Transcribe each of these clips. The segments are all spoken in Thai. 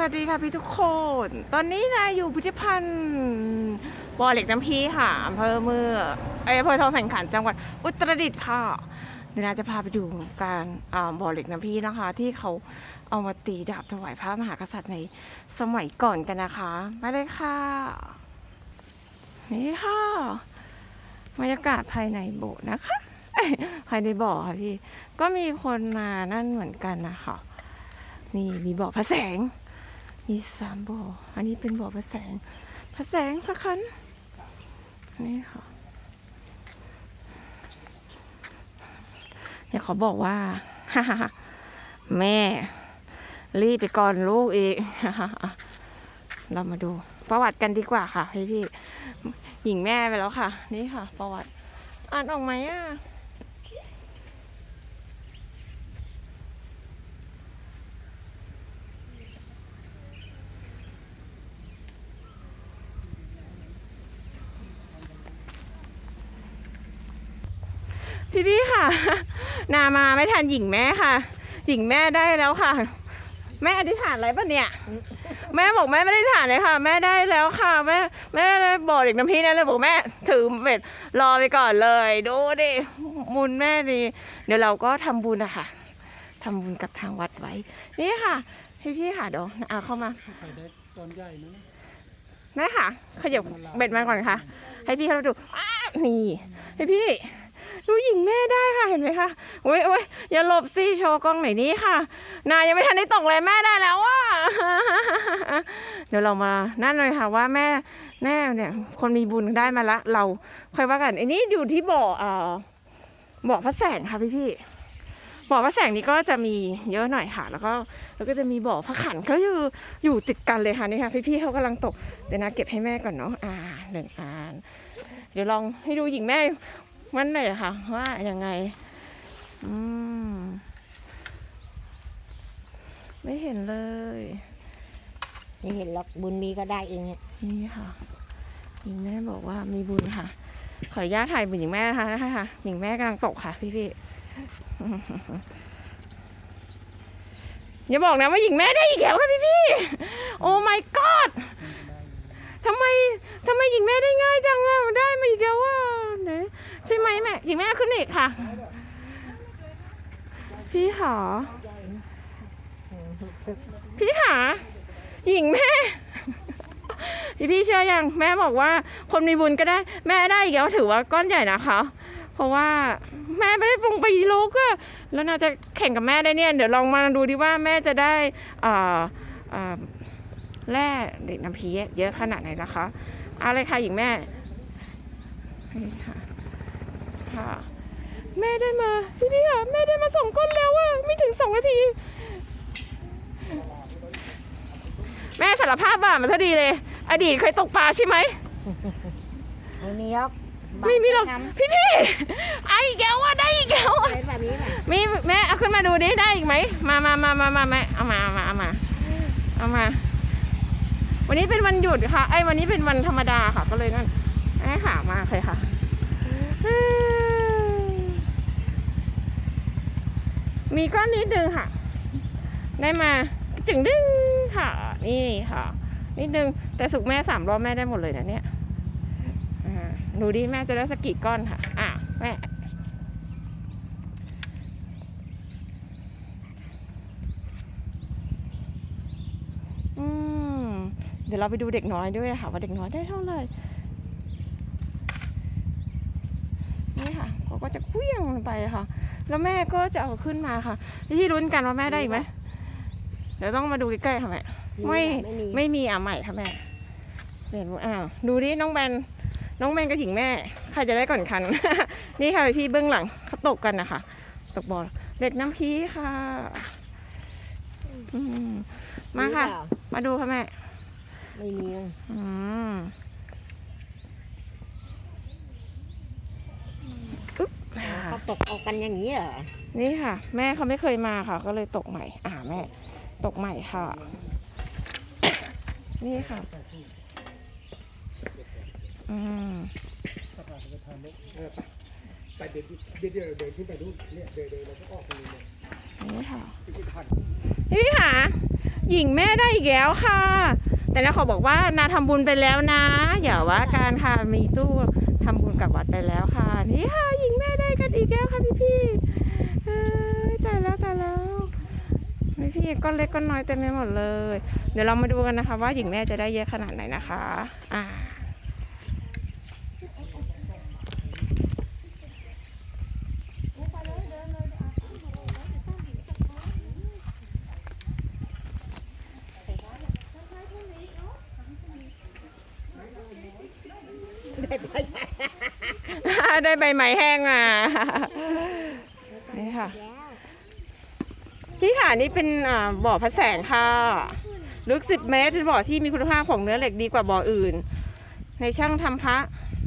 สวัสดีค่ะพี่ทุกคน ตอนนี้นายอยู่พิพิธภัณฑ์บ่อเหล็กน้ำพีค่ะอำเภอเมืองเอยอำเภอทองแสงขันจังหวัดอุตรดิตถ์ค่ะเดี๋ยวนาจะพาไปดูการอ่าบ่อเหล็กน้ำพีนะคะ ที่เขาเอามาตีดาบถวายพระมหากษัตริย์ในสมัยก่อนกันนะคะ มาเลยค่ะ นี่ค่ะบรรยากาศภายในโบสถ์นะคะภายในบ่อค่ะพี่ ก็มีคนมานั่นเหมือนกันนะคะนี่มีบ่อพระแสง มีสามบ่อ อันนี้เป็นบ่อพระแสง พระแสงพระคัน นี่ค่ะอยากขอบอกว่าแม่ รีบไปก่อนลูกอีกเรามาดู ประวัติกันดีกว่าค่ะพี่พี่ หญิงแม่ไปแล้วค่ะ นี่ค่ะ ประวัติ อ่านออกไหมอะ พี่พี่ๆค่ะ นามาไม่ทันหญิงแม่ค่ะ หญิงแม่ได้แล้วค่ะ แม่อธิษฐานอะไรปะเนี่ย แม่บอกแม่ไม่ได้อธิษฐานเลยค่ะ แม่ได้แล้วค่ะ แม่แม่ได้บอกเด็กน้ำพี่นั่นเลยบอกแม่ถือเบ็ดรอไปก่อนเลย ดูดิบุญแม่ดี เดี๋ยวเราก็ทำบุญนะคะทำบุญกับทางวัดไว้ นี่ค่ะพี่พี่ๆค่ะเดี๋ยวเอาเข้ามาไข่ได้ตอนใหญ่นะได้ค่ะ ขยับเบ็ดมาก่อนค่ะ ให้พี่เขาดูอ้านี่ให้พี่ ดูหญิงแม่ได้ค่ะเห็นไหมคะโอ้ยโอ้ยอย่าหลบสิโชว์กล้องหน่อยนี้ค่ะนายยังไม่ทันได้ตกเลยแม่ได้แล้วว่ะเดี๋ยวเรามานั่นเลยค่ะว่าแม่แม่เนี่ย คนมีบุญได้มาละ เราค่อยว่ากันอันนี้อยู่ที่บ่อเอ่อบ่อพระแสงค่ะพี่พี่บ่อพระแสงนี้ก็จะมีเยอะหน่อยค่ะ แล้วก็แล้วก็จะมีบ่อพระขันก็อยู่อยู่ติดกันเลยค่ะนี่ค่ะ พี่ๆเขากำลังตกเดี๋ยวนะเก็บให้แม่ก่อนเนาะอ่าหนึ่งอันเดี๋ยวลองให้ดูหญิงแม่ มันหน่อยค่ะ ว่ายังไง อืม ไม่เห็นเลย ไม่เห็นหรอกบุญมีก็ได้เองเนี่ยนี่ค่ะหญิงแม่บอกว่ามีบุญค่ะ ขออนุญาตถ่ายบุญหญิงแม่นะคะนะคะค่ะหญิงแม่กำลังตกค่ะ พี่พี่ๆอย่าบอกนะว่าหญิงแม่ได้อีกแล้วค่ะพี่พี่ๆโอ้ my god ทำไมทำไมหญิงแม่ได้ง่ายจังอะได้มาอีกแล้วว่าไหน ใช่ไหมแม่หญิงแม่ขึ้นอีกค่ะ พี่หาพี่หาหญิงแม่พี่พี่เชื่อยังแม่บอกว่า คนมีบุญก็ได้ แม่ได้อีกแล้วถือว่าก้อนใหญ่นะคะ เพราะว่าแม่ไม่ได้ปรุงไปโลกอะแล้วน่าจะแข่งกับแม่ได้เนี่ย เดี๋ยวลองมาดูดิว่าแม่จะได้อ่าอ่าแร่เด็กน้ำพีเยอะขนาดไหนนะคะ เอาเลยค่ะหญิงแม่นี่ค่ะ ค่ะแม่ได้มาพี่พี่ค่ะแม่ได้มาสองก้นแล้วอะไม่ถึงสองนาที แม่สารภาพบ่ามันเท่าดีเลย อดีตเคยตกปลาใช่ไหมไม่มีหรอกไม่มีหรอกทำพี่พี่ไอ้อีกแล้วว่าได้อีกแล้วอะอะไรแบบนี้แหละมีแม่เอาขึ้นมาดูดิได้อีกไหมมามามามามาแม่เอามาเอามาเอามาเอามา วันนี้เป็นวันหยุดค่ะไอ้ยวันนี้เป็นวันธรรมดาค่ะก็เลยนั่นแม่ค่ะมาเลยค่ะอืม มีก้อนนิดนึงค่ะ ได้มาจึงดึงค่ะ นี่ค่ะ นิดนึง แต่สุกแม่สามรอบแม่ได้หมดเลยนะเนี่ยดูดิแม่จะได้สักกี่ก้อนค่ะ อะแม่เดี๋ยวเราไปดูเด็กน้อยด้วยค่ะ ว่าเด็กน้อยได้เท่าไหร่นี่ค่ะเขาก็จะเคลี้ยงไปค่ะ แล้วแม่ก็จะเอาขึ้นมาค่ะ ที่รุ้นกันว่าแม่ได้อีกไหมเดี๋ยวต้องมาดูใกล้ๆค่ะแม่ไม่ไม่มีไม่มีอะใหม่ค่ะแม่เห็นว่าอ้าวดูดิน้องแบนน้องแบนกับหญิงแม่ใครจะได้ก่อนคัน นี่ค่ะพี่เบื้องหลังเขาตกกันนะคะตกบอลเด็กน้ำพีค่ะอืมมาค่ะเปล่มาดูค่ะแม่ ไม่มีหรอกอืมอึ๊บอ่า เขาตกเอากันอย่างนี้เหรอ นี่ค่ะ แม่เขาไม่เคยมาค่ะ ก็เลยตกใหม่ อ่าแม่ ตกใหม่ค่ะ นี่ค่ะอืมสถานประธานเนี่ยเออไปไปเดินเดินเดินเดินขึ้นไปนู่นเนี่ยเดินเดินแล้วก็ออกไปเลยเนี่ยนี่ค่ะพิพิธภัณฑ์พี่พี่ค่ะ หญิงแม่ได้อีกแล้วค่ะ แต่นะขอบอกว่านาทำบุญไปแล้วนะ อย่าว่าการค่ะมีตู้ทำบุญกับวัดไปแล้วค่ะ นี่ค่ะหญิงแม่ได้กัน อีกแล้วค่ะพี่พี่เอ้ยตายแล้วตายแล้วพี่พี่ก้อนเล็กก้อนน้อยเต็มไปหมดเลย เดี๋ยวเรามาดูกันนะคะ ว่าหญิงแม่จะได้เยอะขนาดไหนนะคะ อ่าได้ ได้ใบไม้แห้งมานี่ค่ะ พี่ค่ะนี่เป็นบ่อพระแสงค่ะ ลึกสิบเมตรเป็นบ่อที่มีคุณภาพของเนื้อเหล็กดีกว่าบ่ออื่น ในช่างทำพระ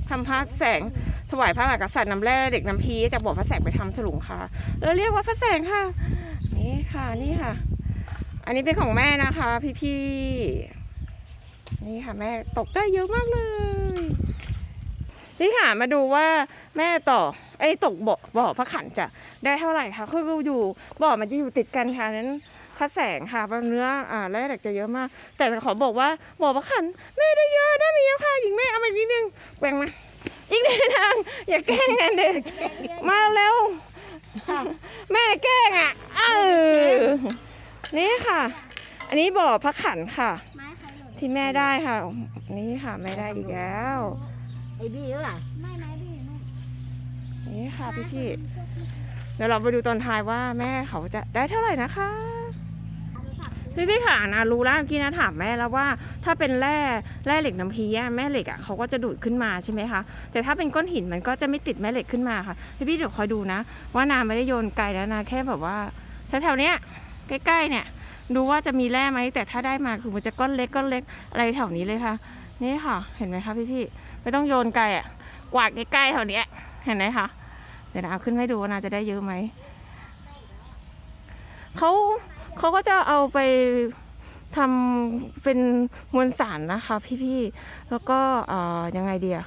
ทำพระแสงถวายพระมหากษัตริย์น้ำแร่เด็กน้ำพีจากบ่อพระแสงไปทำถลุงค่ะเราเรียกว่าพระแสงค่ะ นี่ค่ะนี่ค่ะ อันนี้เป็นของแม่นะคะ พี่ๆนี่ค่ะแม่ตกได้เยอะมากเลย นี่ค่ะมาดูว่าแม่ต่อไอ้ยตกบ่อบ่อพระขันจะได้เท่าไหร่คะคืออยู่บ่อมันจะอยู่ติดกันค่ะนั้นพระแสงค่ะเนื้ออ่าแร่เหล็กจะเยอะมาก แต่ขอบอกว่าบ่อพระขันแม่ได้เยอะได้มีเยอะค่ะหญิงแม่เอามาอีกนิดนึงแบ่งมาอีกนิดนึงอย่าแกล้งกันเด็กมาเร็วแม่แกล้งอะเออนี่ค่ะ อันนี้บ่อพระขันค่ะไม้ใครหล่นที่แม่ได้ค่ะ นี่ค่ะแม่ได้อีกแล้ว ไอ้บี้ล่ะไม่ไม้พี่นู่นนี่ค่ะพี่พี่ๆเดี๋ยวเราไปดูตอนท้ายว่าแม่เขาจะได้เท่าไหร่นะคะ พี่พี่ๆค่ะนะรู้แล้วเมื่อกี้นะถามแม่แล้วว่า ถ้าเป็นแร่แร่เหล็กน้ำพีอะแม่เหล็กอะเขาก็จะดูดขึ้นมาใช่ไหมคะแต่ถ้าเป็นก้อนหินมันก็จะไม่ติดแม่เหล็กขึ้นมาค่ะพี่พี่ๆเดี๋ยวคอยดูนะ ว่านาไม่ได้โยนไกลแล้วนะแค่แบบว่าแถวๆเนี้ยใกล้ๆเนี่ยดูว่าจะมีแร่ไหมแต่ถ้าได้มาคือมันจะก้อนเล็กก้อนเล็กอะไรแถวนี้เลยค่ะ นี่ค่ะ เห็นไหมคะพี่พี่ไม่ต้องโยนไกลอะกวาดใกล้ๆแถวนี้เห็นไหมคะ เดี๋ยวนะเอาขึ้นให้ดูว่านาจะได้เยอะไหม เขาเขาก็จะเอาไปทำเป็นมวลสารนะคะพี่ๆแล้วก็เอ่อยังไงเดีย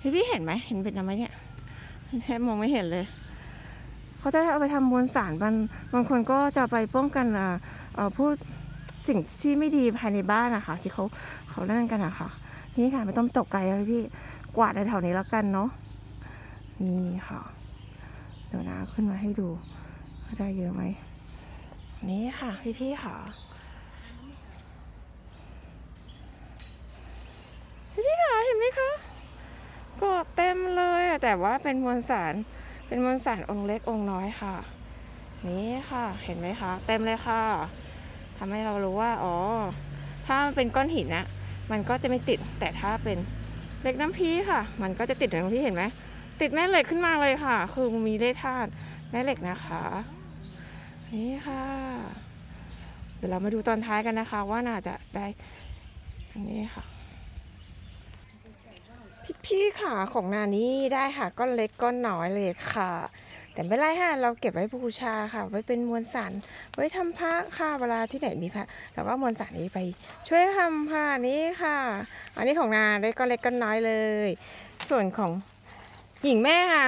พี่พี่เห็นไหมเห็นเป็นอะไรเนี่ยแทบมองไม่เห็นเลย เขาจะเอาไปทำมวลสารบางบางคนก็จะไปป้องกันอ่าพูด สิ่งที่ไม่ดีภายในบ้านนะคะที่เขาเขาเล่นกันอะค่ะนี่ค่ะไม่ต้องตกไกลเลยพี่กวาดในแถวนี้แล้วกันเนาะนี่ค่ะเดี๋ยวนะขึ้นมาให้ดูได้เยอะไหมนี่ค่ะพี่พี่ค่ะพี่พี่ค่ะเห็นไหมคะกดเต็มเลยอะแต่ว่าเป็นมวลสารเป็นมวลสารองค์เล็กองค์น้อยค่ะ นี่ค่ะ เห็นไหมคะ เต็มเลยค่ะ ทำให้เรารู้ว่าอ๋อถ้ามันเป็นก้อนหินนะมันก็จะไม่ติดแต่ถ้าเป็นเหล็กน้ำพีค่ะ มันก็จะติดอย่างที่เห็นไหมติดแม่เหล็กขึ้นมาเลยค่ะ คือมีเลขธาตุแม่เหล็กนะคะนี่ค่ะเดี๋ยวเรามาดูตอนท้ายกันนะคะ ว่าน่าจะได้อันนี้ค่ะ พี่ๆค่ะของนานี้ได้ค่ะก้อนเล็กก้อนน้อยเลยค่ะ แต่ไม่ไรค่ะเราเก็บไว้บูชาค่ะ ไว้เป็นมวลสารไว้ทำพระค่ะเวลาที่ไหนมีพระเราก็มวลสารนี้ไป ช่วยทำค่ะนี่ค่ะ อันนี้ของนาได้ก้อนเล็กก้อนน้อยเลย ส่วนของหญิงแม่ค่ะ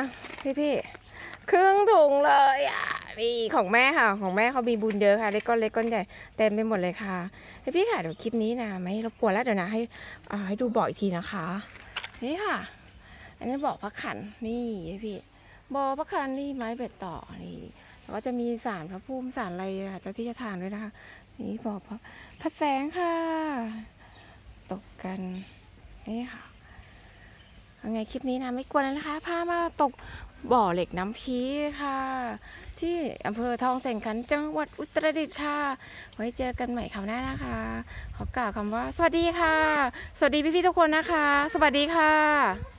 พี่ๆครึ่งถุงเลยอะนี่ของแม่ค่ะ ของแม่เขามีบุญเยอะค่ะเล็กก้อนเล็กก้อนใหญ่เต็มไปหมดเลยค่ะพี่ๆค่ะเดี๋ยวคลิปนี้นะไม่รบกวนแล้วเดี๋ยวนะให้อ่าให้ดูบ่ออีกทีนะคะ นี่ค่ะ อันนี้บ่อพระขันนี่พี่ บ่อพระขันนี่ไม้เบ็ดต่อนี่แล้วก็จะมีสารพระภูมิสารอะไรอะเจ้าที่จะทานด้วยนะคะ นี่บ่อพระพระแสงค่ะ ตกกันนี่ค่ะยังไงคลิปนี้นะไม่กวนแล้วนะคะพามาตกบ่อเหล็กน้ำพีค่ะ ที่อำเภอทองแสงขันจังหวัดอุตรดิตถ์ค่ะ ไว้เจอกันใหม่คราวหน้านะคะ ขอกล่าวคำว่า สวัสดีค่ะ สวัสดีพี่ๆทุกคนนะคะ สวัสดีค่ะ